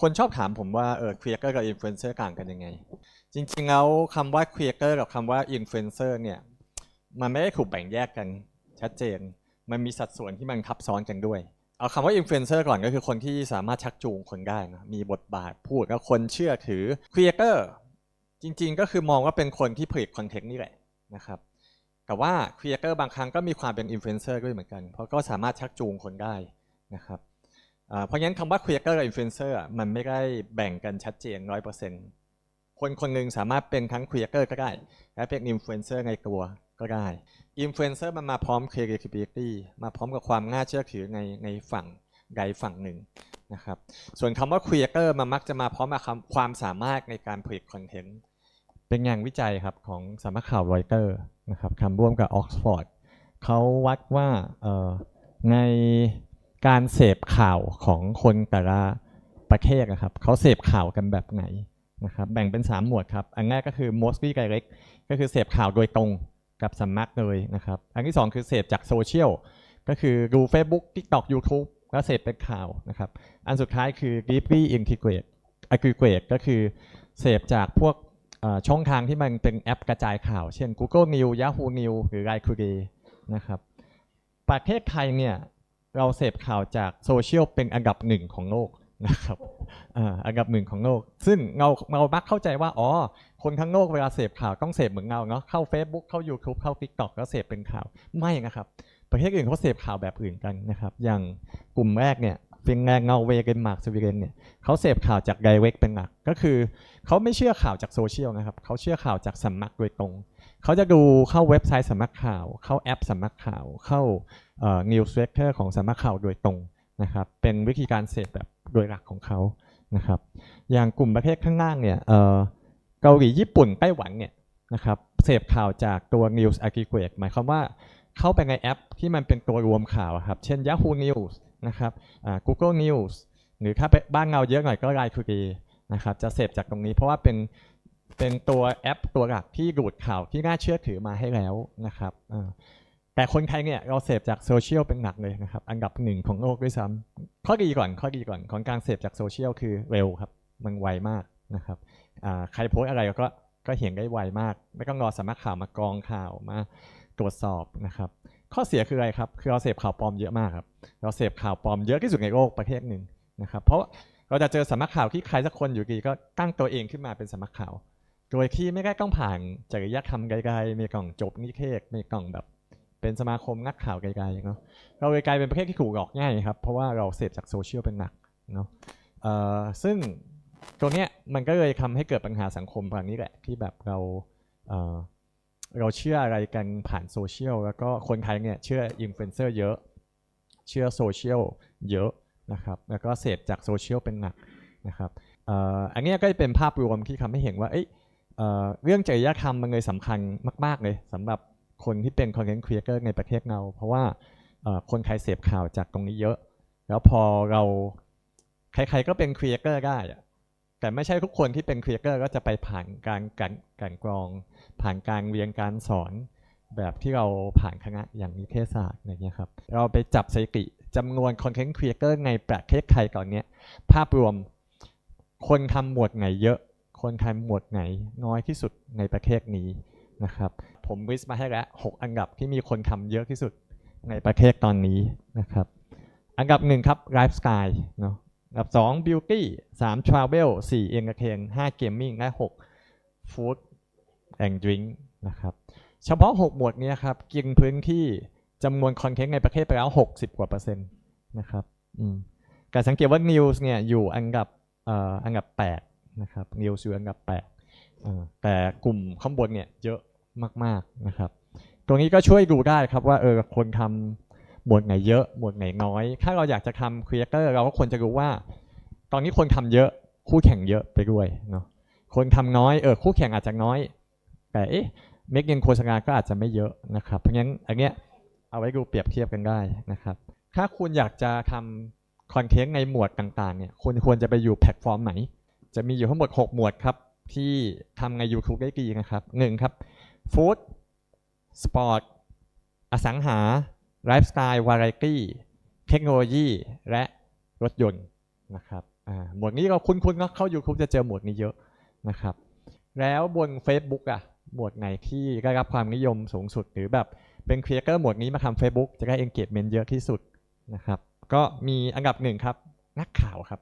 คนชอบถามผมว่าเออครีเอเตอร์กับอินฟลูเอนเซอร์ต่างกันยังไง จริงๆแล้วคำว่าครีเอเตอร์กับคำว่าอินฟลูเอนเซอร์เนี่ย มันไม่ได้ถูกแบ่งแยกกันชัดเจน มันมีสัดส่วนที่มันทับซ้อนกันด้วย เอาคำว่าอินฟลูเอนเซอร์ก่อนก็คือคนที่สามารถชักจูงคนได้นะมีบทบาทพูดแล้วคนเชื่อถือครีเอเตอร์จริงๆ ก็คือมองว่าเป็นคนที่ผลิตคอนเทนต์นี่แหละนะครับแต่ว่าครีเอเตอร์บางครั้งก็มีความเป็นอินฟลูเอนเซอร์ด้วยเหมือนกัน เพราะก็สามารถชักจูงคนได้นะครับ เพราะงั้นคำว่าครีเอเตอร์กับอินฟลูเอนเซอร์มันไม่ได้แบ่งกันชัดเจนร้อยเปอร์เซ็นต์คนคนหนึ่งสามารถเป็นทั้งครีเอเตอร์ก็ได้ และเป็นอินฟลูเอนเซอร์ในตัวก็ได้อินฟลูเอนเซอร์มันมาพร้อม credibility มาพร้อมกับความน่าเชื่อถือในในฝั่งใดฝั่งหนึ่งนะครับส่วนคำว่าครีเอเตอร์มันมักจะมาพร้อมกับคำความสามารถในการผลิตคอนเทนต์เป็นงานวิจัยครับของสำนักข่าวรอยเตอร์นะครับทำร่วมกับออกซฟอร์ดเขาวัดว่าเอ่อใน การเสพข่าวของคนแต่ละประเทศนะครับเขาเสพข่าวกันแบบไหนนะครับแบ่งเป็น 3 หมวดครับ อันแรกก็คือ mostly direct ก็คือเสพข่าวโดยตรงกับสำนักเลยนะครับ อันที่ 2 คือเสพจากโซเชียลก็คือดู Facebook TikTok YouTube แล้วเสพเป็นข่าวนะครับ อันสุดท้ายคือ deeply integrate aggregate ก็คือเสพจากพวกช่องทางที่มันเป็นแอปกระจายข่าว เช่น Google News Yahoo News หรือ Line Today นะครับ ประเทศไทยเนี่ย เราเสพข่าวจากโซเชียลเป็นอันดับหนึ่งของโลกนะครับอันดับหนึ่งของโลก ซึ่งเราเรามักเข้าใจว่า อ๋อ คนทั้งโลกเวลาเสพข่าวต้องเสพเหมือนเราเนาะ เข้า Facebook เข้า YouTube เข้า TikTok แล้วเสพเป็นข่าว ไม่นะครับ ประเทศอื่นเขาเสพข่าวแบบอื่นกันนะครับ อย่างกลุ่มแรกเนี่ยฟินแลนด์นอร์เวย์เดนมาร์กสวีเดนเนี่ยเขาเสพข่าวจาก direct เป็นหลัก ก็คือเขาไม่เชื่อข่าวจากโซเชียลนะครับ เขาเชื่อข่าวจากสำนักโดยตรง เขาจะดูเข้าเว็บไซต์สำนักข่าว เข้าแอปสำนักข่าว เข้า newsletter ของสำนักข่าวโดยตรงนะครับ เป็นวิธีการเสพแบบโดยหลักของเขานะครับ อย่างกลุ่มประเทศข้างล่างเนี่ยเกาหลีญี่ปุ่นไต้หวันเนี่ยนะครับเสพข่าวจากตัว news aggregate หมายความว่าเข้าไปในแอปที่มันเป็นตัวรวมข่าวครับ เช่น Yahoo News นะครับ Google News หรือถ้าไปบ้านเราเยอะหน่อยก็ Line Today นะครับ จะเสพจากตรงนี้เพราะว่าเป็น เป็นตัวแอปตัวหลักที่ดูดข่าวที่น่าเชื่อถือมาให้แล้วนะครับแต่คนไทยเนี่ยเราเสพจากโซเชียลเป็นหลักเลยนะครับ อันดับหนึ่งของโลกด้วยซ้ำข้อดีก่อนข้อดีก่อนของการเสพจากโซเชียลคือเร็วครับ มันไวมากนะครับใครโพสอะไรก็ก็เห็นได้ไวมาก ไม่ต้องรอสำนักข่าวมากรองข่าวมาตรวจสอบนะครับ ข้อเสียคืออะไรครับ คือเราเสพข่าวปลอมเยอะมากครับเราเสพข่าวปลอมเยอะที่สุดในโลกประเทศหนึ่งนะครับ เพราะเราจะเจอสำนักข่าวที่ใครสักคนอยู่ดีก็ตั้งตัวเองขึ้นมาเป็นสำนักข่าว โดยที่ไม่ได้ต้องผ่านจริยธรรมไกลๆ มีกล่องจบนิเทศ มีกล่องแบบ เป็นสมาคมนักข่าวไกลๆเนาะ เราเลยกลายเป็นประเทศที่ถูกหลอกง่ายครับ เพราะว่าเราเสพจากโซเชียลเป็นหนักเนาะซึ่งตัวเนี้ยมันก็เลยทำให้เกิดปัญหาสังคมแบบนี้แหละ ที่แบบเราเเราเชื่ออะไรกันผ่านโซเชียลแล้วก็คนไทยเนี่ยเชื่ออินฟลูเอนเซอร์เยอะ เชื่อโซเชียลเยอะนะครับแล้วก็เสพจากโซเชียลเป็นหลักนะครับอันนี้ก็จะเป็นภาพรวมที่ทำให้เห็นว่าเอ้ย เเรื่องจริยธรรมมันเลยสำคัญมาก ๆ เลยสำหรับคนที่เป็นคอนเทนต์ครีเอเตอร์ในประเทศเราเพราะว่าคนไทยเสพข่าวจากตรงนี้เยอะ แล้วพอเราใครๆก็เป็นครีเอเตอร์ได้แต่ไม่ใช่ทุกคนที่เป็นครีเอเตอร์ก็จะไปผ่านการการการกรอง ผ่านการเรียนการสอนแบบที่เราผ่านคณะอย่างนิเทศศาสตร์อะไรเงี้ยครับเราไปจับสถิติจำนวนคอนเทนต์ครีเอเตอร์ในประเทศไทยก่อนเนี้ยภาพรวมคนทำหมวดไหนเยอะ คนทำหมวดไหนน้อยที่สุดในประเทศนี้นะครับ ผมวิสมาให้แล้วหกอันดับที่มีคนทำเยอะที่สุดในประเทศตอนนี้นะครับ อันดับหนึ่งครับไลฟ์สไตล์เนาะอันดับสองบิวตี้สามทราเวลสี่เอนเตอร์เทนห้าเกมมิ่งและหกฟู้ดแองดริงนะครับ เฉพาะ 6 หมวดนี้ครับ กินพื้นที่จำนวนคอนเทนต์ในประเทศไปแล้ว 60 กว่าเปอร์เซ็นต์นะครับ อืมการสังเกตว่า News เนี่ยอยู่อันดับเอ่ออันดับ 8 นะครับ News อยู่อันดับ8เอ่อแต่กลุ่มข้างบนเนี่ยเยอะมากๆนะครับ ตรงนี้ก็ช่วยดูได้ครับว่าเออคนทำหมวดไหนเยอะหมวดไหนน้อย ถ้าเราอยากจะทำครีเอเตอร์เราก็ควรจะรู้ว่า ตอนนี้คนทำเยอะคู่แข่งเยอะไปด้วยเนาะคนทำน้อยเออคู่แข่งอาจจะน้อย แต่เอ๊ะเม็ดเงินโฆษณาก็อาจจะไม่เยอะนะครับ เพราะงั้นอันเนี้ยเอาไว้ดูเปรียบเทียบกันได้นะครับ ถ้าคุณอยากจะทำคอนเทนต์ในหมวดต่างๆเนี่ยคุณควรจะไปอยู่แพลตฟอร์มไหน จะมีอยู่ทั้งหมด 6 หมวดครับ ที่ทำใน YouTube ได้ดีนะครับหนึ่งครับฟู้ดสปอร์ตอสังหาไลฟ์สไตล์วาไรตี้เทคโนโลยี และรถยนต์นะครับหมวดนี้เราคุ้นๆเนาะเข้า YouTube จะเจอหมวดนี้เยอะนะครับ แล้วบน Facebook อะหมวดไหนที่ได้รับความนิยมสูงสุด หรือแบบเป็นครีเอเตอร์หมวดนี้มาทำ Facebook จะได้ engagement เยอะที่สุดนะครับ ก็มีอันดับหนึ่งครับ นักข่าวครับ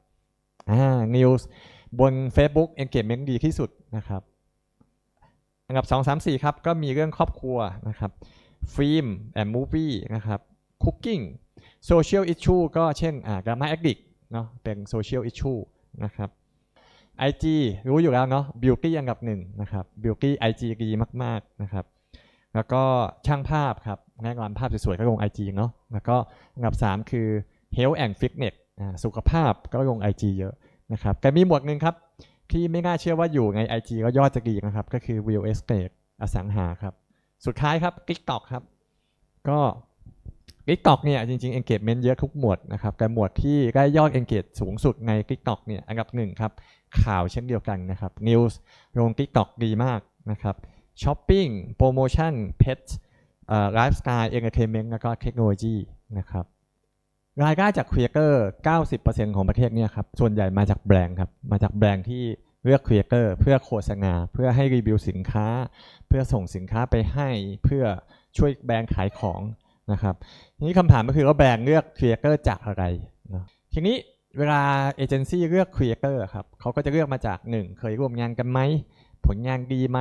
อ่า news บน Facebook engagement ดีที่สุดนะครับ อันดับ 2 3 4 ครับ ก็มีเรื่องครอบครัวนะครับ ฟิล์มแอนด์มูฟวี่นะครับคุกกิ้งโซเชียลอิชชูก็เช่นอ่าดราม่าแอคดิกเนาะเป็นโซเชียลอิชชูนะครับ IG รู้อยู่แล้วเนาะ Beauty อันดับหนึ่งนะครับ Beauty IG ดีมาก ๆ นะครับ แล้วก็ช่างภาพครับแนะนำภาพสวยๆก็ลง IG เนาะแล้วก็อันดับ 3 คือ Health and Fitness สุขภาพก็ลง IG เยอะนะครับแต่มีหมวดหนึ่งครับ ที่ไม่น่าเชื่อว่าอยู่ใน IG ก็ยอดจะดีนะครับ ก็คือ Real Estate อสังหาครับ สุดท้ายครับ TikTok ครับ ก็ TikTok เนี่ยจริงๆ engagement เยอะทุกหมวดนะครับ แต่หมวดที่ได้ยอด engage สูงสุดใน TikTok เนี่ยอันดับหนึ่งครับ ข่าวเช่นเดียวกันนะครับ News ลง TikTok ดีมากนะครับ Shopping Promotion Pet เอ่อ Lifestyle Entertainment แล้วก็เทคโนโลยีนะครับ รายได้จากครีเอเตอร์90%ของประเทศเนี่ยครับ ส่วนใหญ่มาจากแบรนด์ครับ มาจากแบรนด์ที่เลือกครีเอเตอร์เพื่อโฆษณา เพื่อให้รีวิวสินค้า เพื่อส่งสินค้าไปให้ เพื่อช่วยแบรนด์ขายของนะครับทีนี้คำถามก็คือว่าแบรนด์เลือกครีเอเตอร์จากอะไรนะทีนี้เวลาเอเจนซี่เลือกครีเอเตอร์ครับเขาก็จะเลือกมาจาก 1 เคยร่วมงานกันไหม ผลงานดีไหม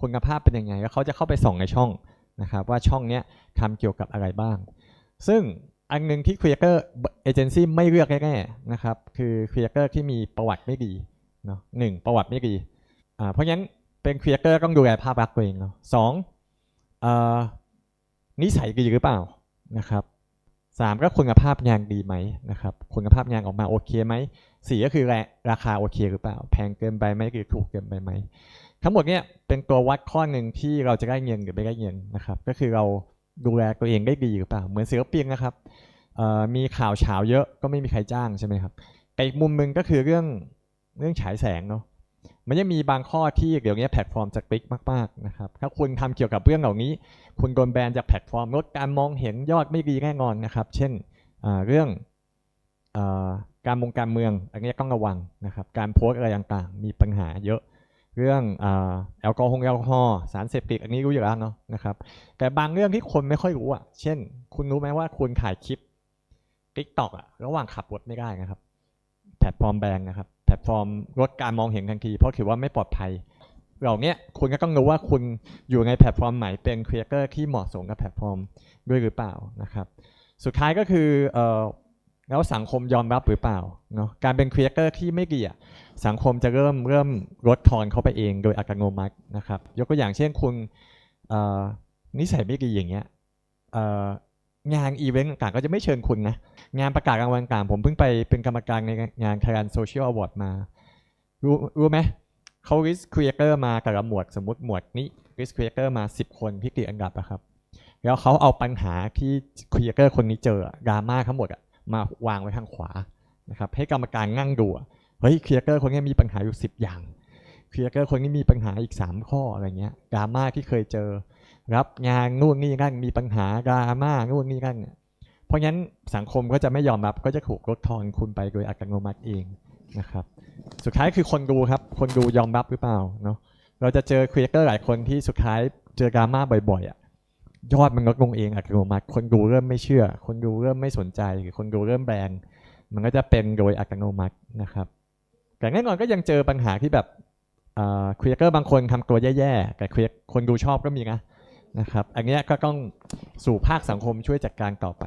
คุณภาพเป็นยังไง แล้วเขาจะเข้าไปส่องในช่องนะครับว่าช่องเนี้ยทำเกี่ยวกับอะไรบ้าง ซึ่ง อันหนึ่งที่ครีเอเตอร์เอเจนซี่ไม่เลือกแน่ๆนะครับ คือครีเอเตอร์ที่มีประวัติไม่ดีเนาะหนึ่งประวัติไม่ดีอ่าเพราะงั้นเป็นครีเอเตอร์ต้องดูแลภาพลักษณ์ตัวเองเนาะสองเอ่อนิสัยดีหรือเปล่านะครับสามก็คุณภาพงานดีไหมนะครับคุณภาพงานออกมาโอเคไหมสี่ก็คือแรราคาโอเคหรือเปล่า แพงเกินไปไหมหรือถูกเกินไปไหมทั้งหมดเนี่ยเป็นตัววัดข้อหนึ่งที่เราจะได้เงินหรือไม่ได้เงินนะครับ ก็คือเรา ดูแลตัวเองได้ดีหรือเปล่าเหมือนศิลปินนะครับมีข่าวเฉาเยอะก็ไม่มีใครจ้างใช่ไหมครับแต่อีกมุมหนึ่งก็คือเรื่องเรื่องฉายแสงเนาะมันยังมีบางข้อที่เดี๋ยวนี้แพลตฟอร์มจะติ๊กมากๆนะครับถ้าคุณทำเกี่ยวกับเรื่องเหล่านี้ คุณโดนแบนจากแพลตฟอร์มลดการมองเห็นยอดไม่ดีแน่นอนนะครับ เช่นเรื่องอการมงการเมืองอันนี้ต้องระวังนะครับ การโพสอะไรต่างๆ มีปัญหาเยอะ เรื่องอแอลกอฮอล์แอลกอฮอล์สารเสพติดอันนี้รู้อยู่แล้วเนาะนะครับแต่บางเรื่องที่คนไม่ค่อยรู้อะ เช่น คุณรู้ไหมว่าคุณถ่ายคลิป t ิ k t o k อะระหว่างขับรถไม่ได้นะครับแพลตฟอร์มแบงนะครับแพลตฟอร์มลดการมองเห็นทันที เพราะถือว่าไม่ปลอดภัยเหล่าเนี้ยคุณก็ต้องรู้ว่าคุณอยู่ในแพลตฟอร์มไหนเป็นครีเอเตอร์ที่เหมาะสมกับแพลตฟอร์มด้วยหรือเปล่านะครับ สุดท้ายก็คืออ แล้วสังคมยอมรับหรือเปล่าเนาะการเป็นครีเอเตอร์ที่ไม่ดีอะสังคมจะเริ่มเริ่มลดทอนเขาไปเองโดยอัตโนมัตินะครับยกตัวอย่างเช่นคุณนิสัยไม่ดีอย่างเงี้ยงานอีเวนต์ต่างๆก็จะไม่เชิญคุณนะงานประกาศรางวัลต่างผมเพิ่งไปเป็นกรรมการในงาน Thailand Social Award มา รู้รู้ไหมเขา list creator มาแต่ละหมวดสมมติหมวดนี้ list creator มา 10 คนที่ติอันดับอะครับ แล้วเขาเอาปัญหาที่ creator คนนี้เจอดราม่าทั้งหมดอะ มาวางไว้ทางขวานะครับให้กรรมการนั่งดูอะเฮ้ยครีเอเตอร์คนนี้มีปัญหาอยู่ 10 อย่างครีเอเตอร์คนนี้มีปัญหาอีก 3 ข้ออะไรเงี้ยดราม่าที่เคยเจอ รับงานนู่นนี่นั่นมีปัญหาดราม่านู่นนี่นั่นเนี่ยเพราะงั้นสังคมก็จะไม่ยอมรับก็จะถูกลดทอนคุณไปโดยอัตโนมัติเองนะครับสุดท้ายคือคนดูครับคนดูยอมรับหรือเปล่าเนาะเราจะเจอครีเอเตอร์หลายคนที่สุดท้ายเจอดราม่าบ่อยๆอะ ยอดมันลดลงเองอัตโนมัติ คนดูเริ่มไม่เชื่อ คนดูเริ่มไม่สนใจหรือคนดูเริ่มแบนมันก็จะเป็นโดยอัตโนมัตินะครับ แต่แน่นอนก็ยังเจอปัญหาที่แบบครีเอเตอร์บางคนทำตัวแย่ๆ แต่ครีคนดูชอบก็มีนะนะครับ อันนี้ก็ต้องสู่ภาคสังคมช่วยจัดการต่อไป